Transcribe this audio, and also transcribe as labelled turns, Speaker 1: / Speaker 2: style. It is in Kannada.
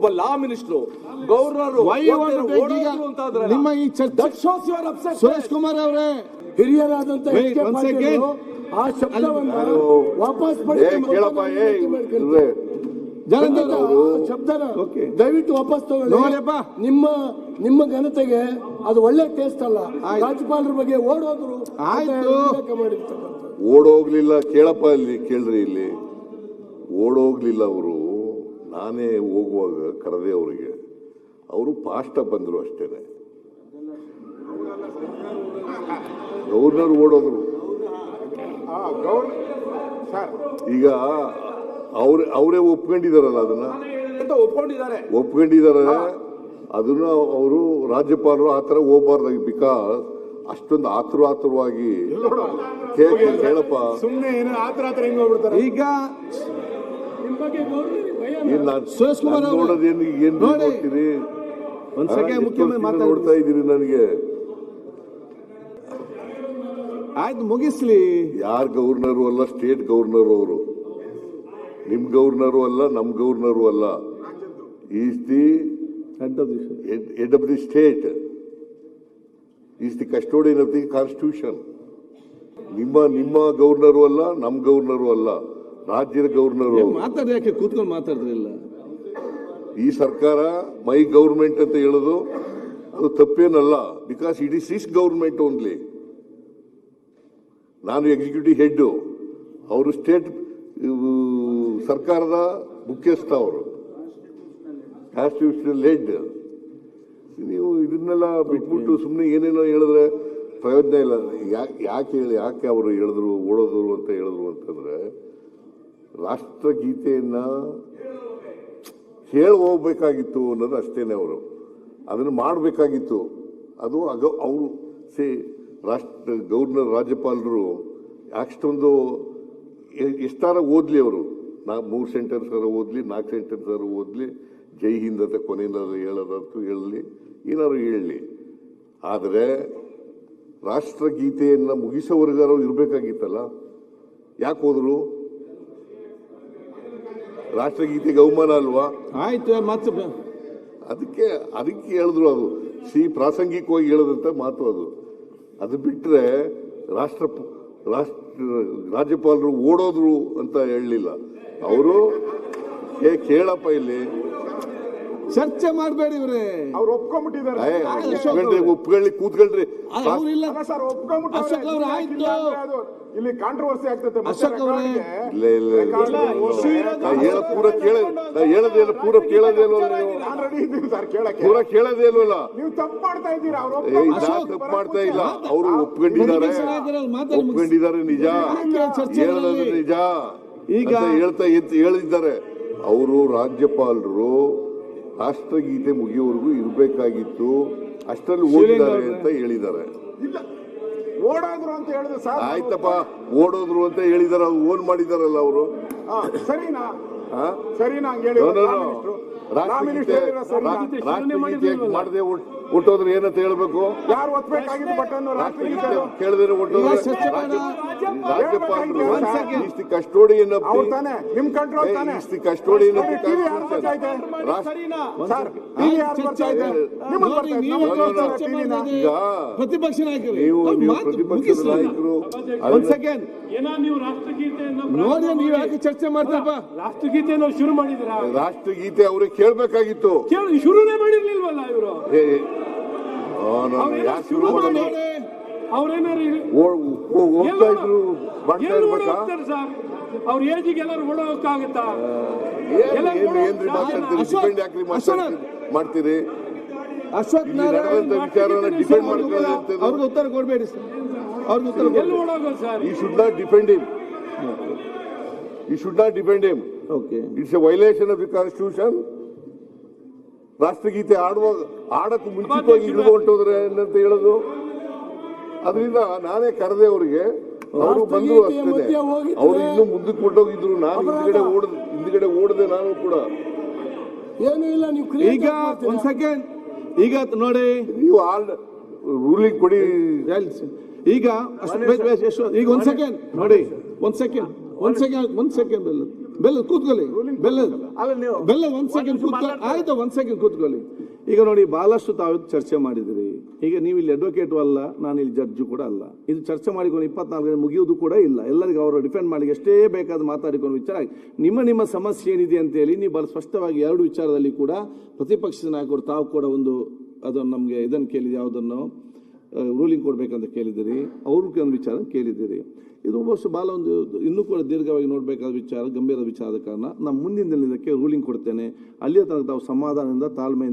Speaker 1: ಒಬ್ಬ ಲಾ ಮಿನಿಸ್ಟರ್
Speaker 2: ಗೌರ್ನರ್ ನಿಮ್ಮ ಈ ಸುರೇಶ್ ಕುಮಾರ್ ಅವರೇ.
Speaker 3: ಹಿರಿಯರಾದಂತ. ಆ ಶಬ್ದವನ್ನ ವಾಪಸ್ ಶಬ್ದನ. ದಯವಿಟ್ಟು ವಾಪಸ್ ತಗೊಳ್ಳಿ. ನಿಮ್ಮ ನಿಮ್ಮ ಘನತೆಗೆ ಅದು ಒಳ್ಳೆ ಟೇಸ್ಟ್ ಅಲ್ಲ. ರಾಜ್ಯಪಾಲರ ಬಗ್ಗೆ ಓಡೋದ್ರು.
Speaker 4: ಓಡೋಗ್ಲಿಲ್ಲ ಕೇಳಪ್ಪ ಇಲ್ಲಿ ಕೇಳ್ರಿ ಇಲ್ಲಿ. ಓಡೋಗ್ಲಿಲ್ಲ ಅವರು. ನಾನೇ ಹೋಗುವಾಗ ಕರೆದೆ ಅವರಿಗೆ. ಅವರು ಪಾಸ್ಟ ಬಂದರು ಅಷ್ಟೇ. ಗವರ್ನರ್ ಓಡೋದ್ರು. ಈಗ ಅವ್ರ ಅವರೇ ಒಪ್ಕೊಂಡಿದಾರಲ್ಲ ಅದನ್ನ?
Speaker 1: ಒಪ್ಕೊಂಡಿದ್ದಾರೆ.
Speaker 4: ಒಪ್ಕೊಂಡಿದ್ದಾರೆ ಅದನ್ನ ಅವರು ರಾಜ್ಯಪಾಲರು ಆ ಥರ ಹೋಗ್ಬಾರ್ದಾಗಿ ಬಿಕಾಸ್ ಅಷ್ಟೊಂದು ಆತುರ ಆತುರವಾಗಿ ಹೇಳಪ್ಪ ಕೇಳಪ್ಪ.
Speaker 5: ಹೋಗ್ಬಿಡ್ತಾರೆ?
Speaker 2: ಈಗ
Speaker 4: ಏನ್ ನಾನ್-
Speaker 2: ಸುರೇಶ್ ಕುಮಾರ್
Speaker 4: ನೋಡೋದೇನು ಏನ್
Speaker 2: ನೋಡಿ.
Speaker 4: ನೋಡ್ತೀರಿ
Speaker 2: ಒಂದ್
Speaker 4: ಆ,
Speaker 2: ಸೆಕೆಂಡ್
Speaker 4: ಎಷ್ಟೋ
Speaker 2: ಮುಖ್ಯಮಂತ್ರಿ
Speaker 4: ದಿನ
Speaker 2: ಮಾತಾಡ್ತಾ
Speaker 4: ನೋಡ್ತಾ ಇದ್ದೀರಿ ನನಗೆ.
Speaker 2: ಆಯ್ತು ಮುಗಿಸ್ಲಿ.
Speaker 4: ಯಾರ್ ಗವರ್ನರು ಅಲ್ಲ ಸ್ಟೇಟ್ ಗವರ್ನರ್ ಅವರು. ನಿಮ್ ಗವರ್ನರು ಅಲ್ಲ ನಮ್ ಗವರ್ನರು ಅಲ್ಲ. Is the
Speaker 2: head of the
Speaker 4: head of the state is the custodian of the constitution. ನಿಮ್ಮ ನಿಮ್ಮ ಗವರ್ನರು ಅಲ್ಲ ನಮ್ ಗವರ್ನರು ಅಲ್ಲ. ರಾಜ್ಯದ ಗವರ್ನರ್
Speaker 2: ಮಾತಾಡಿ ಯಾಕೆ? ಕೂತ್ಕೊಂಡು ಮಾತಾಡಿದ್ರಿಲ್ಲ
Speaker 4: ಈ ಸರ್ಕಾರ ಮೈ ಗೌರ್ಮೆಂಟ್ ಅಂತ ಹೇಳೋದು ಅದು ತಪ್ಪೇನಲ್ಲ. Because it is is government only ನಾನು ಎಕ್ಸಿಕ್ಯೂಟಿವ್ ಹೆಡ್ ಅವರು ಸ್ಟೇಟ್ ಸರ್ಕಾರದ ಮುಖ್ಯಸ್ಥ ಅವರು. ಕಾನ್ಸ್ಟಿಟ್ಯೂಷನಲ್ ಹೆಡ್ ನೀವು ಇದನ್ನೆಲ್ಲ ಬಿಟ್ಬಿಟ್ಟು ಸುಮ್ಮನೆ ಏನೇನೋ ಹೇಳಿದ್ರೆ ಪ್ರಯೋಜನ ಇಲ್ಲ. ಯಾಕೆ ಯಾಕೆ ಹೇಳಿ ಯಾಕೆ ಅವರು ಹೇಳಿದ್ರು ಓಡೋದ್ರು ಅಂತ ಹೇಳಿದ್ರು ಅಂತಂದ್ರೆ ರಾಷ್ಟ್ರಗೀತೆಯನ್ನ ಹೇಳಿ ಹೋಗ್ಬೇಕಾಗಿತ್ತು ಅನ್ನೋದು ಅಷ್ಟೇನೆ ಅವರು. ಅದನ್ನು ಮಾಡಬೇಕಾಗಿತ್ತು. ಅದು ಅಗ, ಅವರು, ಸೇ, ರಾಷ್ಟ್ರ, ಗೌರ್ನರ್, ರಾಜ್ಯಪಾಲರು ಅಷ್ಟೊಂದು ಎಷ್ಟಾರ ಓದಲಿ ಅವರು? ನಾ, ಮೂರು ಸೆಂಟೆನ್ಸ್ ಓದಲಿ, ನಾಲ್ಕು ಸೆಂಟೆನ್ಸ್ ಓದಲಿ, ಜೈ ಹಿಂದ್ ಅಂತ ಕೊನೆಯಲ್ಲಾದ್ರು ಹೇಳೋದಂತೂ ಹೇಳಲಿ, ಏನಾದ್ರು ಹೇಳಲಿ. ಆದರೆ ರಾಷ್ಟ್ರಗೀತೆಯನ್ನು ಮುಗಿಸೋವರೆಗಾರು ಇರಬೇಕಾಗಿತ್ತಲ್ಲ? ಯಾಕೆ ಹೋದ್ರು? ರಾಷ್ಟ್ರಗೀತೆಗೆ ಅವಮಾನ ಅಲ್ವಾ?
Speaker 2: ಆಯ್ತು ಮತ್ತೆ
Speaker 4: ಅದಕ್ಕೆ ಅದಕ್ಕೆ ಹೇಳಿದ್ರು ಅದು. ಸಿ ಪ್ರಾಸಂಗಿಕವಾಗಿ ಹೇಳದಂತ ಮಾತು ಅದು. ಅದು ಬಿಟ್ರೆ ರಾಷ್ಟ್ರ ರಾಷ್ಟ್ರ ರಾಜ್ಯಪಾಲರು ಓಡೋದ್ರು ಅಂತ ಹೇಳಲಿಲ್ಲ. ಅವರು ಏ ಕೇಳಪ್ಪ ಇಲ್ಲಿ.
Speaker 2: ಚರ್ಚೆ ಮಾಡಬೇಡಿ ಇವ್ರೆ.
Speaker 5: ಅವ್ರು ಒಪ್ಕೊಂಡ್ಬಿಟ್ಟಿದ್ದಾರೆ.
Speaker 4: ಏ, ಒಪ್ಕೊಳ್ರಿ ಒಪ್ಕೊಳ್ಳಿ ಕೂತ್ಕೊಳ್ರಿ.
Speaker 2: ಅವ್ರಿಲ್ಲ
Speaker 5: ಸರ್ ಒಪ್ಕೊಂಡ್ಬಿಟ್ಟವ್ರೆ.
Speaker 2: ಅಶೋಕ್ ಅವ್ರೆ, ಆಯ್ತು.
Speaker 5: ಇಲ್ಲ ಕಾಂಟ್ರವರ್ಸಿ ಆಗ್ತದೆ ಮತ್ತೆ
Speaker 2: ಅಶೋಕ್ ಅವ್ರೆ.
Speaker 4: ಇಲ್ಲ ಇಲ್ಲ ಹೇಳ ಪೂರ ಕೇಳ ಹೇಳೋದೇನು ಪೂರ ಕೇಳೋದೇ
Speaker 5: ನಾನ್ ರೆಡಿ ಇದ್ದೀನಿ ಸರ್ ಕೇಳಕ್ಕೆ.
Speaker 4: ಪೂರ ಕೇಳೋದೇ ಇಲ್ವಲ್ಲ?
Speaker 5: ನೀವು ತಪ್ಪು ಮಾಡ್ತಾ ಇದ್ದೀರಾ ಅವ್ರು
Speaker 4: ತಪ್ಪು ಮಾಡ್ತಾ ಇಲ್ಲ. ಅವರು ಒಪ್ಕೊಂಡಿದ್ದಾರೆ. ಒಪ್ಕೊಂಡಿದ್ದಾರೆ ನಿಜ. ಹೇಳೋದು ನಿಜ
Speaker 2: ಈಗ-
Speaker 4: ಹೇಳ್ತಾ ಹೇಳಿದ್ದಾರೆ. ಅವರು ರಾಜ್ಯಪಾಲರು ರಾಷ್ಟ್ರಗೀತೆ ಮುಗಿಯೋವರೆಗೂ ಇರಬೇಕಾಗಿತ್ತು. ಅಷ್ಟರಲ್ಲಿ ಓಡಿದ್ದಾರೆ ಅಂತ ಹೇಳಿದ್ದಾರೆ.
Speaker 5: ಓಡಾದ್ರು ಅಂತ ಹೇಳಿದ್ರೆ ಸರ್
Speaker 4: ಆಯ್ತಪ್ಪ ಓಡೋದ್ರು ಅಂತ ಹೇಳಿದಾರೆ ಅದು ಓನ್ ಮಾಡಿದಾರಲ್ಲ ಅವರು?
Speaker 5: ಹಾ, ಸರಿನಾ? ಸರಿನಾ ಹಂಗೆ ಹೇಳಿ
Speaker 4: ರಾಷ್ಟ್ರಗೀತೆ ರಾಷ್ಟ್ರಗೀತೆ ಮಾಡದೆ ಹುಟ್ಟೋದ್ರೆ ಏನಂತ ಹೇಳ್ಬೇಕು?
Speaker 5: ಯಾರು ಒತ್ತಬೇಕಾಗಿತ್ತು ಬಟನ್
Speaker 2: ಕೇಳಿದ್ರೆ
Speaker 4: ರಾಜ್ಯಪಾಲರು
Speaker 5: One second.
Speaker 4: Is the custodian
Speaker 5: ತಾನೆ ನಿಮ್ ಕಂಟ್ರೋಲ್ ತಾನೆ.
Speaker 4: Is the custodian of the
Speaker 5: TV ಯಾರು ಬರ್ತಾ ಇದೆ ಸರ್ ಟಿವಿ ಯಾರು ಬರ್ತಾ ಇದೆ? ನಿಮ್ಮಲ್ಲಿ ಬರ್ತಾ
Speaker 2: ನೀವು
Speaker 5: ನಮ್ಮಲ್ಲಿ
Speaker 2: ಚರ್ಚೆ
Speaker 5: ಟಿವಿನ
Speaker 2: ಪ್ರತಿಪಕ್ಷ ನಾಯಕರು.
Speaker 4: ನೀವು ನೀವು ಪ್ರತಿಪಕ್ಷದ. ನಾಯಕರು
Speaker 2: ನೋಡಿ ನೀವು ಯಾಕೆ ಚರ್ಚೆ ಮಾಡ್ತಾರಪ್ಪ?
Speaker 6: ರಾಷ್ಟ್ರಗೀತೆ ಶುರು ಮಾಡಿದ್ರ
Speaker 4: ರಾಷ್ಟ್ರಗೀತೆ ಅವ್ರಿಗೆ ಕೇಳ್ಬೇಕಾಗಿತ್ತು.
Speaker 6: ಕೇಳಿ ಶುರುನೇ ಮಾಡಿರ್ಲಿಲ್ವಲ್ಲ ಇವರು?
Speaker 4: ಯಾಕೆ ಶುರು ಮಾಡೋದು
Speaker 6: ಅವ್ರೇನಾರು
Speaker 4: ಹೋಗ್ತಾ ಇದ್ರು ಮಾಡ್ತಾ ಇರ್ಬೇಕಾ
Speaker 6: ಸರ್ ಅವ್ರ ಏಜಿಗೆ ಎಲ್ಲರೂ
Speaker 2: ಅಶೋಕ್,
Speaker 4: ಡಿಪೆಂಡ್ ಮಾಡ್ತೀರಿ?
Speaker 2: ಅಶ್ವಥ್ ನಾರಾಯಣ
Speaker 4: ವಿಚಾರನ ಡಿಪೆಂಡ್ ಮಾಡ್ಕೊಳ್ಳೋದು
Speaker 2: ಅವ್ರಿಗೆ ಉತ್ತರ ಕೊಡ್ಬೇಡಿ ಸರ್ ಅವ್ರಿಗೆ ಉತ್ತರ
Speaker 6: ಎಲ್ಲಿ ಓಡೋಗೋದು sir
Speaker 4: he should not depend him he should not depend him
Speaker 2: okay
Speaker 4: it's a violation of the constitution ರಾಷ್ಟ್ರಗೀತೆ ಆಡುವಾಗ ಆಡಕ್ಕೂ ಮುಂಚಿತವಾಗಿ ಇಳಿದು ಹೊಂಟೋದ್ರೆ ಏನಂತ ಹೇಳೋದು? ಅದರಿಂದ ನಾನೇ ಕರೆದೆ ಅವರಿಗೆ ಅವರು ಬಂದ್ರು ಅಷ್ಟೇ. ಅವರು ಇನ್ನೂ ಮುಂದಕ್ಕೆ ಕೊಟ್ಟೋಗಿದ್ರು ನಾನು ಹಿಂದ್ಗಡೆ ಓಡ ಹಿಂದ್ಗಡೆ ಓಡದೆ ನಾನು ಕೂಡ.
Speaker 3: ಏನು ಇಲ್ಲ ನೀವು
Speaker 2: ಈಗ? ಒಂದ್ ಸೆಕೆಂಡ್ ಈಗ ನೋಡಿ.
Speaker 4: ನೀವು ಆಲ್ ರೂಲಿಂಗ್ ಕೊಡಿ.
Speaker 2: ಈಗ ಈಗ ಒಂದ್ ಸೆಕೆಂಡ್ ನೋಡಿ ಒಂದ್ ಸೆಕೆಂಡ್ ಒಂದ್ ಸೆಕೆಂಡ್ ಒಂದ್ ಸೆಕೆಂಡ್ ಅಲ್ಲ. ಬೆಲ್ಲ ಕೂತ್ಕೊಳ್ಳಿ. ಬೆಲ್ಲ ಬೆಲ್ಲ ಒಂದ್ ಸೆಕೆಂಡ್ ಆಯ್ತು ಒಂದ್ ಸೆಕೆಂಡ್ ಕೂತ್ಕೊಳ್ಳಿ. ಈಗ ನೋಡಿ ಬಹಳಷ್ಟು ತಾವು ಚರ್ಚೆ ಮಾಡಿದಿರಿ. ಈಗ ನೀವು ಇಲ್ಲಿ ಅಡ್ವೊಕೇಟು ಅಲ್ಲ ನಾನು ಇಲ್ಲಿ ಜಡ್ಜು ಕೂಡ ಅಲ್ಲ. ಇದು ಚರ್ಚೆ ಮಾಡಿಕೊಂಡು ಇಪ್ಪತ್ನಾಲ್ಕು ಮುಗಿಯುವುದು ಕೂಡ ಇಲ್ಲ. ಎಲ್ಲರಿಗೂ ಅವರು ಡಿಫೆಂಡ್ ಮಾಡಿ ಎಷ್ಟೇ ಬೇಕಾದ ಮಾತಾಡಿಕೊಂಡು ವಿಚಾರ ನಿಮ್ಮ ನಿಮ್ಮ ಸಮಸ್ಯೆ ಏನಿದೆ ಅಂತೇಳಿ ನೀವು ಬಹಳ ಸ್ಪಷ್ಟವಾಗಿ ಎರಡು ವಿಚಾರದಲ್ಲಿ ಕೂಡ ಪ್ರತಿಪಕ್ಷದ ನಾಯಕರು ತಾವು ಕೂಡ ಒಂದು ಅದನ್ನು ನಮಗೆ ಇದನ್ನು ಕೇಳಿದೆ ಯಾವುದನ್ನು? ರೂಲಿಂಗ್ ಕೊಡಬೇಕಂತ ಕೇಳಿದ್ದೀರಿ. ಅವ್ರ ಒಂದು ವಿಚಾರ ಕೇಳಿದ್ದೀರಿ. ಇದು ಬಹುಶಃ ಭಾಳ ಒಂದು, ಇನ್ನೂ ಕೂಡ ದೀರ್ಘವಾಗಿ ನೋಡಬೇಕಾದ ವಿಚಾರ, ಗಂಭೀರ ವಿಚಾರದ ಕಾರಣ. ನಾನು ಮುಂದಿನ ದಿನಕ್ಕೆ ರೂಲಿಂಗ್ ಕೊಡ್ತೇನೆ. ಅಲ್ಲಿಯ ತನಕ ತಾವು ಸಮಾಧಾನದಿಂದ ತಾಳ್ಮೆ